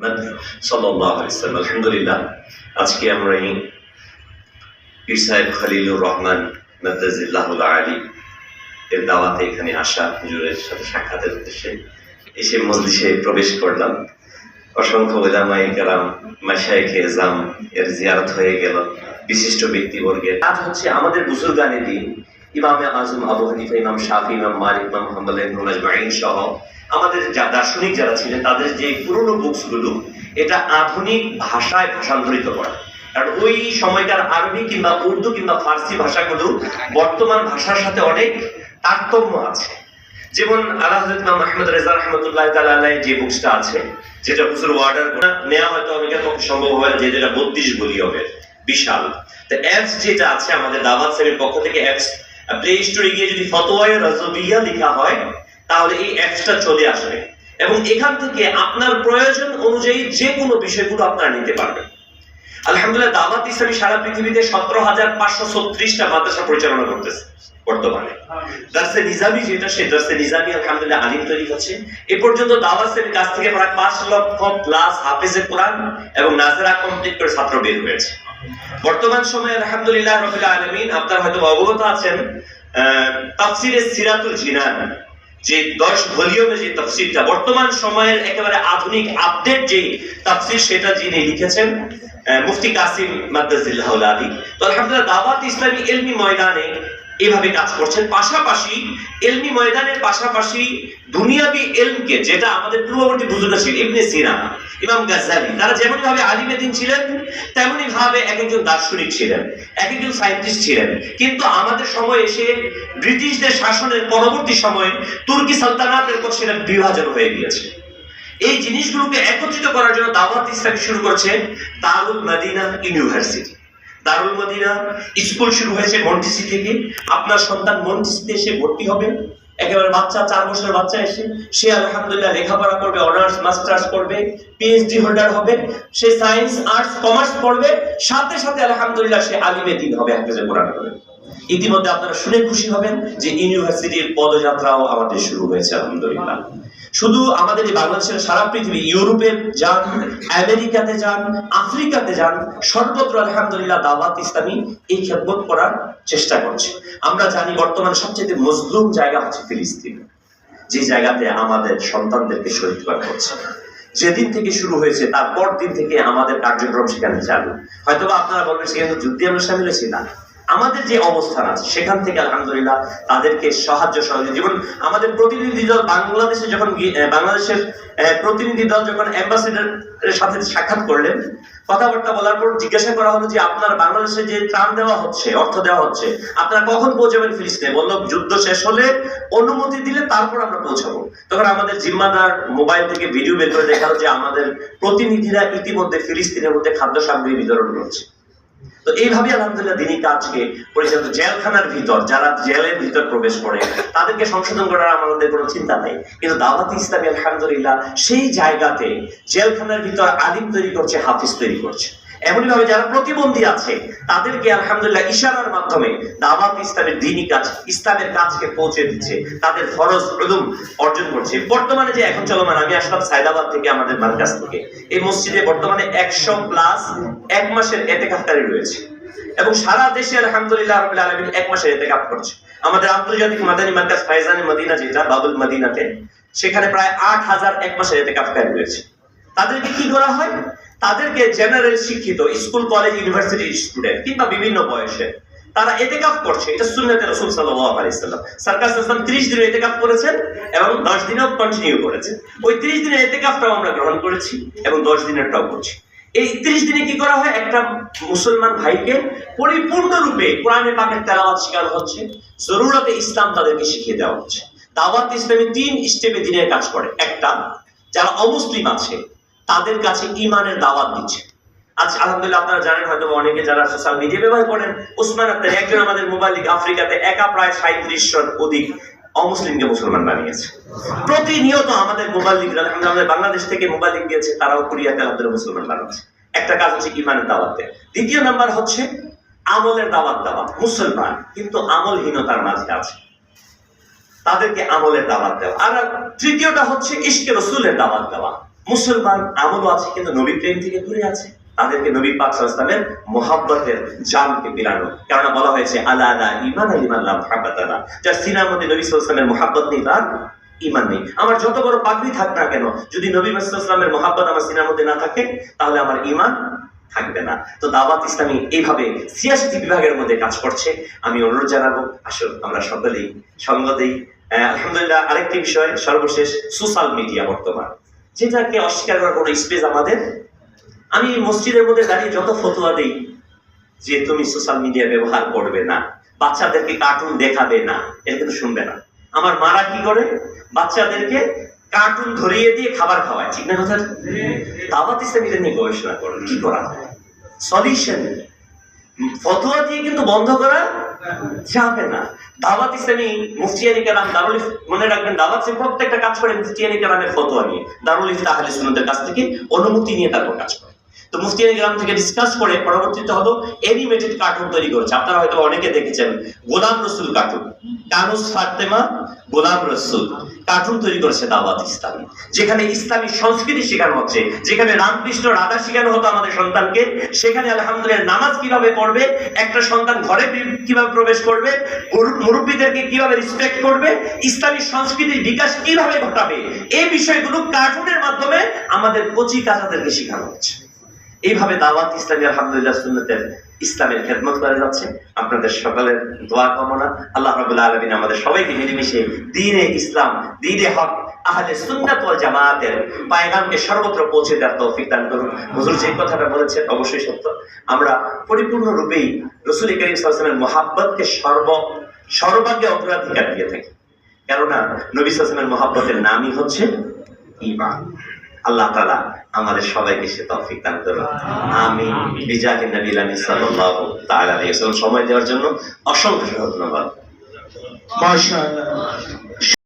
আলহামদুলিল্লাহ, আজকে আমরা পীর সাহেব খলিলুর রহমান আলী এর দাওয়াতে এখানে আসা হুজুরের সাথে সাক্ষাতের উদ্দেশ্যে এসে প্রবেশ করলাম। অসংখ্য ওলামাই কালাম মাশায়েখে এজাম এর জিয়ারত হয়ে গেল বিশিষ্ট ব্যক্তিবর্গের। আজ হচ্ছে আমাদের বুজুর্গানে দিন। ইমামে আজম আবু হানিফা, ইমাম শাফি, ইমাম মালিক, ইমাম হাম্বল সহ আমাদের যা দার্শনিক যারা ছিলেন তাদের যে পুরনো বুকসগুলো এটা আধুনিক ভাষায় ভাষান্তরিত করা। কারণ ওই সময়কার আরবি কিংবা উর্দু কিংবা ফার্সি ভাষাগুলো বর্তমান ভাষার সাথে অনেক তারতম্য আছে। যেমন আল্লাহ আহমদ রেজা রহমতুল্লাহ যে বুকসটা আছে যেটা হুজুর ওয়ার্ডার নেওয়া হয়তো অনেকের সম্ভব না, যে যেটা বত্রিশ বলি হবে বিশাল। তো অ্যাপস যেটা আছে আমাদের দাওয়াত সেবের পক্ষ থেকে অ্যাপস প্লে স্টোরে গিয়ে যদি ফতোয়ায়ে রাজবিয়া লেখা হয় তাহলে এই অ্যাপসটা চলে আসবে। এবং এখান থেকে আপনার প্রয়োজন অনুযায়ী যে কোনো বিষয়গুলো আপনারা নিতে পারবেন। আলহামদুলিল্লাহ দাওয়াত ইসলামী সারা পৃথিবীতে সতেরো হাজার পাঁচশো ছত্রিশটা মাদ্রাসা পরিচালনা করতেছে বর্তমানে। দার্সে নিজামি যেটা, সে দার্সে নিজামি, আলহামদুলিল্লাহ, আলিম তৈরি হচ্ছে। এ পর্যন্ত দাওয়াত ইসলামীর কাছ থেকে প্রায় পাঁচ লক্ষ প্লাস হাফেজে কোরআন এবং নাজেরা কমপ্লিট করে ছাত্র বের হয়েছে। বর্তমান সময়ে, আলহামদুলিল্লাহ, রবিল আলমিন, আপনার হয়তো অবগত আছেন তাফসিরে সিরাতুল জিনান। যে দশ ভলিউমে যে তাফসিরটা, বর্তমান সময়ের একেবারে আধুনিক আপডেট যে তাফসির, সেটা যিনি লিখেছেন মুফতি কাসিম মাদ্দাজিল্লাহ আলী তো আলহামদুলিল্লাহ, দাওয়াত ইসলামী এলমি ময়দানে এভাবে কাজ করছেন। পাশাপাশি এলমি ময়দানের পাশাপাশি দুনিয়াবি এলমকে, যেটা আমাদের পূর্ববর্তী বুজুর্গ ছিল ইবনে সিনা ইমাম গাজ্জালি। তারা যেমন ভাবে আলিমে দিন ছিলেন তেমনি ভাবে এক একজন দার্শনিক ছিলেন, এক একজন সায়েন্টিস্ট ছিলেন। কিন্তু আমাদের সময় এসে ব্রিটিশদের শাসনের পরবর্তী সময়ে তুর্কি সালতানাতের পর সেটা বিভাজন হয়ে গিয়েছে। এই জিনিসগুলোকে একত্রিত করার জন্য দাওয়াত ইসলাম শুরু করছে দারুল মদিনা ইউনিভার্সিটি। দারুল মদিনা স্কুল শুরু হয়েছে মন্টিসি থেকে আপনার সন্তান মন্টিসিতে এসে ভর্তি হবে। একেবারে বাচ্চা, চার বছরের বাচ্চা এসে, সে আলহামদুলিল্লাহ লেখাপড়া করবে অনার্স মাস্টার্স করবে পিএইচডি হোল্ডার হবে, সে সায়েন্স আর্টস কমার্স পড়বে, সাথে সাথে আলহামদুলিল্লাহ সে আলিমে দিন হবে হাফেজে কোরআন হবে ইতিমধ্যে আপনারা শুনে খুশি হবেন যে ইউনিভার্সিটির পদযাত্রাও আমাদের শুরু হয়েছে, আলহামদুলিল্লাহ। শুধু আমাদের এই বাংলাদেশের সারা পৃথিবী ইউরোপে যান, আমেরিকাতে যান, আফ্রিকাতে যান, সর্বত্র আলহামদুলিল্লাহ দাওয়াত ইসলামী এই খেদমত করার চেষ্টা করছে। আমরা জানি বর্তমানে সবচেয়ে মজলুম জায়গা হচ্ছে ফিলিস্তিন, যে জায়গাতে আমাদের সন্তানদেরকে শহীদ করা হচ্ছে। যেদিন থেকে শুরু হয়েছে, তারপর দিন থেকে আমাদের কার্যক্রম সেখানে চালু। হয়তোবা আপনারা বলবেন সেখানে যুদ্ধে আমরা সামিল হয়েছি। না। আমাদের যে অবস্থান আছে, সেখান থেকে আলহামদুলিল্লাহ তাদেরকে সাহায্য সহযোগিতা। যেমন আমাদের প্রতিনিধি দল বাংলাদেশে যখন বাংলাদেশের প্রতিনিধি দল যখন অ্যাম্বাসিডারের সাথে সাক্ষাৎ করলেন, কথাবার্তা বলার পর জিজ্ঞাসা করা হলো যে, আপনার বাংলাদেশে যে ত্রাণ দেওয়া হচ্ছে, অর্থ দেওয়া হচ্ছে, আপনারা কখন পৌঁছাবেন ফিলিস্তিনে? বলল, যুদ্ধ শেষ হলে অনুমতি দিলে তারপর আমরা পৌঁছাবো। তখন আমাদের জিম্মাদার মোবাইল থেকে ভিডিও বের করে দেখাল যে, আমাদের প্রতিনিধিরা ইতিমধ্যে ফিলিস্তিনের মধ্যে খাদ্য সামগ্রী বিতরণ করছে। তো এইভাবে আলহামদুলিল্লাহ দিনই কাজকে পরিচালিত জেলখানার ভিতর, যারা জেলের ভিতর প্রবেশ করে, তাদেরকে সংশোধন করার আমাদের কোনো চিন্তা নেই। কিন্তু দাওয়াত ইসলামী, আলহামদুলিল্লাহ, সেই জায়গাতে জেলখানার ভিতর আলিম তৈরি করছে, হাফিজ তৈরি করছে। এমনই ভাবে যারা প্রতিবন্ধী আছে, তাদেরকে আলহামদুলিল্লাহ ইশারার মাধ্যমে দাওয়াত ইসলামের দিনই কাজ, ইসলামের কাজকে পৌঁছে দিচ্ছে, তাদের ফরজ উলুম অর্জন করছে। বর্তমানে যে এখন চলমান, আমি আসলাম সাইদাবাদ থেকে আমাদের মার্কাজ থেকে। এই মসজিদে বর্তমানে একশো প্লাস এক মাসের এতেকাফকারী রয়েছে। এবং সারা দেশে আলহামদুলিল্লাহ রাব্বুল আলামিন এক মাসের এতেকাফ করছে। আমাদের আন্তর্জাতিক মাদানী মার্কাজ ফাইজানে মদিনা যেটা, বাবুল মদিনাতে, সেখানে প্রায় আট হাজার এক মাসের এতে এতেকাফকারী রয়েছে। তাদেরকে কি করা হয়? তাদেরকে জেনারেল শিক্ষিত স্কুল কলেজ ইউনিভার্সিটি স্টুডেন্ট কিংবা বিভিন্ন বয়সে তারা এতেকাফ করছে। এটা সুন্নতে রাসূল সাল্লাল্লাহু আলাইহি সাল্লাম। সরকার সাল্লাম 30 দিনের এতেকাফ করেছেন এবং 10 দিনও কন্টিনিউ করেছেন। ওই 30 দিনের এতেকাফটাও আমরা গ্রহণ করেছি এবং 10 দিনেরটাও করছি। এই 30 দিনে কি করা হয়? একটা মুসলমান ভাইকে পরিপূর্ণরূপে কোরআনে পাকের তেলাওয়াত শেখানো হচ্ছে। জরুরতে ইসলাম তাদেরকে শিখিয়ে দেওয়া হচ্ছে। দাওয়াত ইসলামী তিন স্টেপে দিনের কাজ করে। একটা, যারা অমুসলিম আছে তাদের কাছে ইমানের দাওয়াত দিচ্ছে। আচ্ছা আলহামদুলিল্লাহ আপনারা জানেন, হয়তো অনেকে যারা সোশ্যাল মিডিয়া ব্যবহার করেন উসমান আক্তার একজন আমাদের মোবাইল লিগ আফ্রিকাতে একা প্রায় সাঁত্রিশশোর অধিক অমুসলিমকে মুসলমান বানিয়েছে। প্রতিনিয়ত আমাদের মোবাইল লিগ আমাদের বাংলাদেশ থেকে মোবাইল লিগ গিয়েছে, তারাও কোরিয়াতে আলহামদুলিল্লাহ মুসলমান বানাচ্ছে একটা কাজ হচ্ছে ইমানের দাওয়াত দেয়া। দ্বিতীয় নাম্বার হচ্ছে আমলের দাওয়াত দেওয়া, মুসলমান, কিন্তু আমলহীনতার মাঝে আছে। তাদেরকে আমলের দাওয়াত দেওয়া। আর তৃতীয়টা হচ্ছে ইশকে রসুলের দাওয়াত দেওয়া। মুসলমান আমলও আছে, কিন্তু নবী প্রেম থেকে দূরে আছে। তাদেরকে নবী পাক সাল্লামের মোহাব্বতের জামকে বিলানো কেননা বলা হয়েছে, আলা আলা ইমান আল ইমান লাম হাব্বাতানা যার সিনার মধ্যে নবী সাল্লামের মোহাব্বত নেই, তার ইমান নেই। আমার যত বড় পাগড়ি থাক না কেন, যদি নবী সাল্লামের মোহাব্বত আমার সিনার মধ্যে না থাকে, তাহলে আমার ইমান থাকবে না। তো দাওয়াত ইসলামী এইভাবে সিয়াসি বিভাগের মধ্যে কাজ করছে। আমি অনুরোধ জানাব আসল আমরা সকলেই সঙ্গ দিই। আলহামদুলিল্লাহ, আরেকটি বিষয়, সর্বশেষ, সোশ্যাল মিডিয়া বর্তমান। যেটাকে অস্বীকার করার কোনো স্পেস আমাদের আমি মসজিদের মধ্যে দাঁড়িয়ে যত ফতোয়া দিই যে তুমি সোশ্যাল মিডিয়া ব্যবহার করবে না, বাচ্চাদেরকে কার্টুন দেখাবে না এটা কিন্তু শুনবে না। আমার মারা কি করে? বাচ্চাদেরকে কার্টুন ধরিয়ে দিয়ে খাবার খাওয়ায়, ঠিক না কথা দাওয়াত ইসলামীরা নিয়ে গবেষণা করো কি করা সলিউশন ফতোয়া দিয়ে কিন্তু বন্ধ করা যাবে না। দাওয়াত ইসলামী মুফতিয়ানি কালাম দারুল মনে রাখবেন, দাওয়াত সে প্রত্যেকটা কাজ করে মুফতিয়ানি কালামের ফতোয়া নিয়ে। দারুল ইফতা আহলে সুন্নতের কাছ থেকে অনুমতি নিয়ে তারপর কাজ করে। তো মুফতিয়ানি কালাম থেকে ডিসকাস করে পরবর্তীতে হলো এনিমেটেড কার্টুন তৈরি করেছে। আপনারা হয়তো অনেকে দেখেছেন গোদাম রসুল কার্টুন কানুস ফাতেমা গোলাম রসুল কার্টুন তৈরি করেছে দাওয়াত ইসলামী। যেখানে ইসলামী সংস্কৃতি শেখানো হচ্ছে, যেখানে রামকৃষ্ণ রাধা শেখানো হতো আমাদের সন্তানকে, সেখানে আলহামদুলিল্লাহ নামাজ কীভাবে পড়বে, একটা সন্তান ঘরে কীভাবে প্রবেশ করবে মুরু- মুরব্বীদেরকে কীভাবে রেসপেক্ট করবে, ইসলামী সংস্কৃতির বিকাশ কীভাবে ঘটাবে, এই বিষয়গুলো কার্টুনের মাধ্যমে আমাদের কচি কাচাদেরকে শেখানো হচ্ছে। এইভাবে দাওয়াত ইসলামী আলহামদুলিল্লাহ সুন্নতের ইসলামের খেদমত করে যাচ্ছে। আপনাদের সকলের দোয়া কামনা। আল্লাহ রাবুল্লাহ আলমিন আমাদের সবাইকে মিলেমিশে দিনে ইসলাম, দিনে হক, আহলে সুন্নাত ওয়াল জামাতের পায়গামকে সর্বত্র পৌঁছে দেওয়ার তৌফিক দান করুন। হুজুর যে কথাটা বলেছেন অবশ্যই সত্য। আমরা পরিপূর্ণ রূপেই রসুল করিম সাল্লামের মোহাব্বতকে সর্ব সর্বাগ্যে অগ্রাধিকার দিয়ে থাকি। কেননা নবী সাল্লামের মোহাব্বতের নামই হচ্ছে ইমান আল্লাহ তালা আমাদের সবাইকে সে তফিক দান করুন। আমি বিজাহি নবী আমি সাল্লাহ তাআলা সময় দেওয়ার জন্য অসংখ্য ধন্যবাদ। মাশাআল্লাহ।